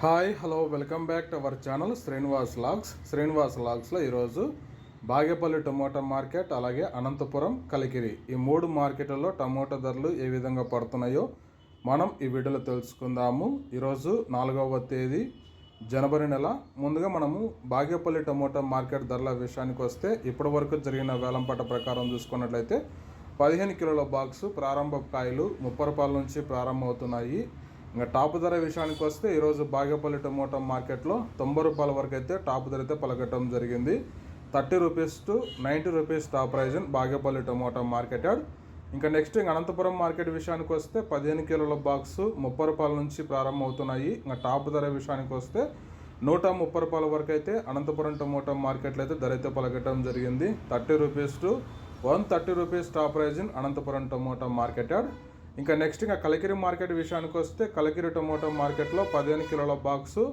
Hi hello welcome back to our channel Srinivas logs. Srinivas లాగ్స్లో ఈరోజు Bagepalli tomato market అలాగే అనంతపురం కలికిరి. ఈ మూడు మార్కెట్లలో టమోటా ధరలు ఏ విధంగా పడుతున్నాయో మనం ఈ వీడియోలో తెలుసుకుందాము. ఈరోజు నాలుగవ తేదీ జనవరి నెల. ముందుగా మనము బాగేపల్లి టమోటా మార్కెట్ ధరల విషయానికి వస్తే ఇప్పటి వరకు జరిగిన వేలంపాట ప్రకారం చూసుకున్నట్లయితే పదిహేను కిలోల బాక్స్ ప్రారంభ కాయలు ముప్పై రూపాయల నుంచి ప్రారంభమవుతున్నాయి. ఇంకా టాప్ ధర విషయానికి వస్తే ఈరోజు బాగేపల్లి టమోటా మార్కెట్లో తొంభై రూపాయల వరకు అయితే టాప్ ధర అయితే పలకటం జరిగింది. Thirty rupees to ninety rupees top price in Bagepalli tomato market yard. ఇంకా నెక్స్ట్ ఇంకా అనంతపురం మార్కెట్ విషయానికి వస్తే పదిహేను కిలోల బాక్స్ ముప్పై రూపాయల నుంచి ప్రారంభమవుతున్నాయి. ఇంకా టాప్ ధర విషయానికి వస్తే నూట ముప్పై రూపాయల వరకు అయితే అనంతపురం టమోటా మార్కెట్లో అయితే ధర అయితే పలకటం జరిగింది. Thirty rupees to one thirty rupees top price in Anantapur tomato market yard. ఇంకా నెక్స్ట్ ఇంకా కలకిరి మార్కెట్ విషయానికి వస్తే కలకిరి టొమాటో మార్కెట్లో పదిహేను కిలోల బాక్సు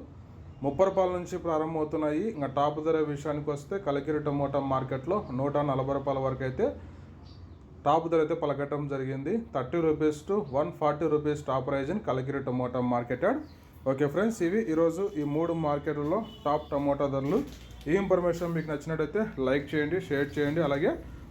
ముప్పై రూపాయల నుంచి ప్రారంభమవుతున్నాయి. ఇంకా టాప్ ధర విషయానికి వస్తే కలకిరి టమోటా మార్కెట్లో నూట నలభై రూపాయల వరకు అయితే టాప్ ధర అయితే పలకటం జరిగింది. Thirty rupees to one forty rupees top price in Kalakiri tomato market okay friends ఇవి ఈరోజు ఈ మూడు మార్కెట్లలో టాప్ టమోటా ధరలు. ఈ ఇన్ఫర్మేషన్ మీకు నచ్చినట్టయితే లైక్ చేయండి షేర్ చేయండి అలాగే